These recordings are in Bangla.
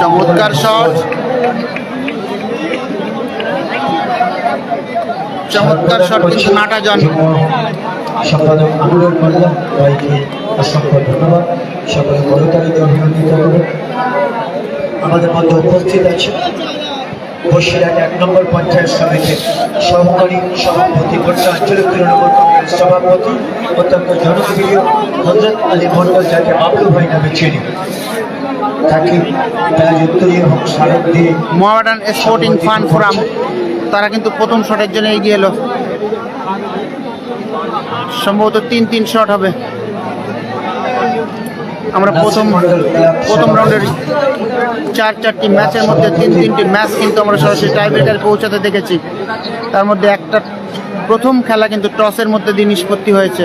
চমৎকার শট। চমৎকার শট কিন্তু অভিনন্দিত করুন আমাদের উপস্থিত আছে এক নম্বর পঞ্চায়েত সভাপতি সভাপতি, অত্যন্ত জনপ্রিয় হজরত আলী মন্ডল যাকে বাবলু ভাই নামে চিনি। দিয়ে মোহামেডান স্পোর্টিং ফান ফোরাম তারা কিন্তু প্রথম শটের জন্য এগিয়ে এলো। সম্ভবত তিন তিন শট হবে। আমরা প্রথম প্রথম রাউন্ডের চার চারটি ম্যাচের মধ্যে তিন তিনটি ম্যাচ কিন্তু আমরা সরাসরি টাইব্রেকারে পৌঁছাতে দেখেছি। তার মধ্যে একটা প্রথম খেলা কিন্তু টসের মধ্যে দিয়ে নিষ্পত্তি হয়েছে।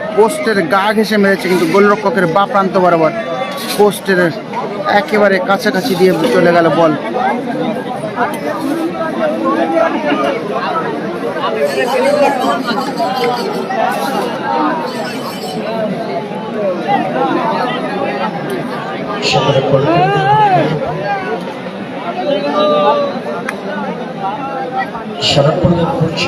পোস্টের গা ঘেসে মেরেছে কিন্তু গোলরক্ষকের বা প্রান্ত বরাবর। পোস্টের একেবারে কাছাকাছি দিয়ে চলে গেল বল। সারা প্রদান করছি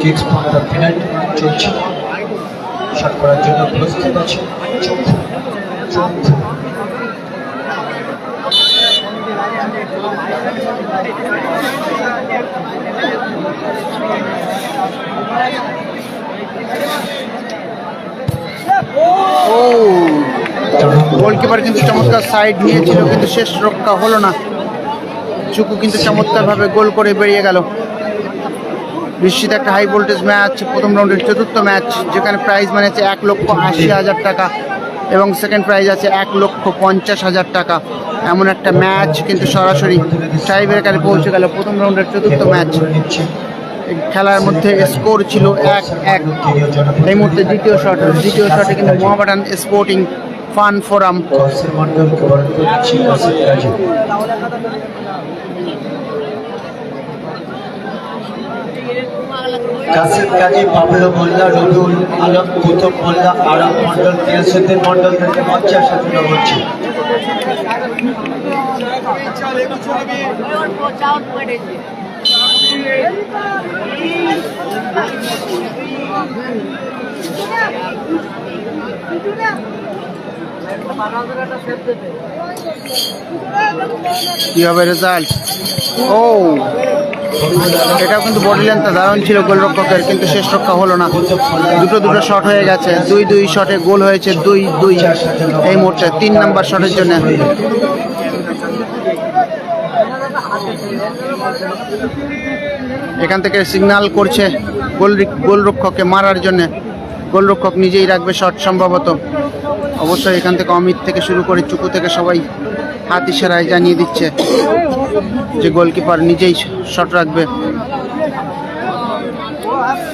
কিক্স ফর দ্য পেনাল্টি চলছে। শট করার জন্য প্রস্তুত আছে। চক্ষু চক্ষু ও! গোলকিপার কিন্তু চমৎকার সাইড নিয়েছিল কিন্তু শেষ রক্ষা হলো না। চুকু কিন্তু চমৎকারভাবে গোল করে বেরিয়ে গেল। নিশ্চিত একটা হাই ভোল্টেজ ম্যাচ প্রথম রাউন্ডের চতুর্থ ম্যাচ যেখানে প্রাইজ মানে আছে এক লক্ষ আশি হাজার টাকা এবং সেকেন্ড প্রাইজ আছে এক লক্ষ পঞ্চাশ হাজার টাকা। এমন একটা ম্যাচ কিন্তু সরাসরি টাইব্রেকারে পৌঁছে গেল প্রথম রাউন্ডের চতুর্থ ম্যাচ খেলার মধ্যে স্কোর ছিল এক এক। এই মুহূর্তে দ্বিতীয় শট দ্বিতীয় শটে কিন্তু মোহামেডান স্পোর্টিং ফান ফোরাম কৌশল মন্ডলকে বরণ করে নিচ্ছি কাসিম গাজী বাবলু মোল্লা রবিউল আলম গৌতম মোল্লা, আরাম মন্ডল গিয়াসুদ্দিন মন্ডল থেকে মঞ্চে আসার জন্য বলছি। কি হবে রেজাল্ট ও এটাও কিন্তু বডি লেন্থটা দারুণ ছিল গোলরক্ষকের, কিন্তু শেষ রক্ষা হলো না। দুটো দুটো শট হয়ে গেছে, দুই দুই শটে গোল হয়েছে, দুই দুই এই মুহূর্তে, তিন নাম্বার শটের জন্য। এখান থেকে সিগন্যাল করছে গোল গোলরক্ষককে মারার জন্য। গোলরক্ষক নিজেই রাখবে শট সম্ভবত। অবশ্যই এখান থেকে অমিত থেকে শুরু করে চুকু থেকে সবাই হাত ইশারায় জানিয়ে দিচ্ছে যে গোলকিপার নিজেই শট রাখবে।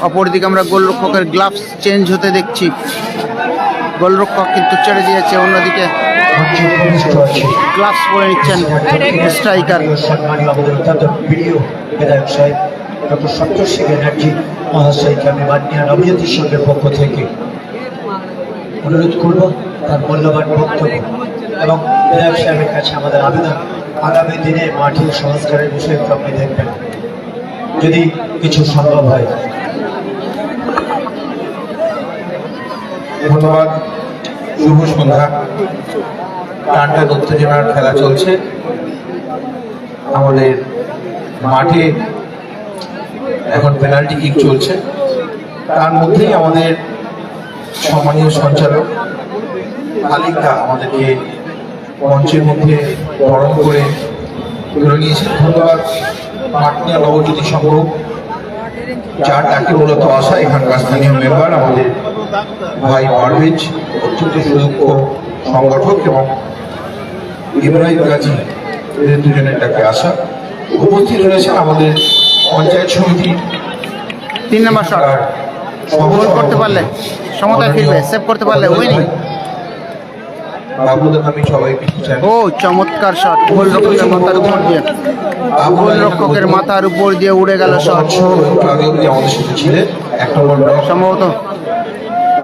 অপরদিকে আমরা গোলরক্ষকের গ্লাভস চেঞ্জ হতে দেখছি। গোলরক্ষক কিন্তু ছেড়ে দিয়েছে, অন্যদিকে গ্লাভস পরে নিচ্ছেন স্ট্রাইকার। ডক্টর পক্ষ থেকে অনুরোধ করব তার মূল্যবান বক্তব্য। এবং বিধায়ক সাহেবের কাছে আমাদের আবেদন, আগামী দিনে মাঠে সংস্কারের বিষয়টি আপনি দেখবেন, যদি কিছু সম্ভব হয়। ধন্যবাদ। শুভ সন্ধ্যা। টানটান উত্তেজনার খেলা চলছে। আমাদের মাঠে এখন পেনাল্টি কিক চলছে। তার মধ্যেই আমাদের সম্মানীয় সঞ্চালক মালিকটা আমাদেরকে মঞ্চের মধ্যে বরণ করে তুলে নিয়েছেন। ধন্যবাদ পাটনা নবজ্যোতি সংঘ যার ডাকে মূলত আসা এখানকার স্থানীয় মেম্বার আমাদের ভাই পারভেজ অত্যন্ত সুদক্ষ সংগঠক এবং ইব্রাহিম গাজী এদের দুজনের ডাকে আসা উপস্থিত রয়েছেন আমাদের পঞ্চায়েত সমিতির তিন নম্বর শট। করতে পারলে সমতায় ফিরবে সেভ করতে পারলে উইনিং আমি ও চমৎকার শট। গোল রক্ষকের মাথার উপর দিয়ে। গোল রক্ষকের মাথার উপর দিয়ে উড়ে গেল শট। সম্ভবত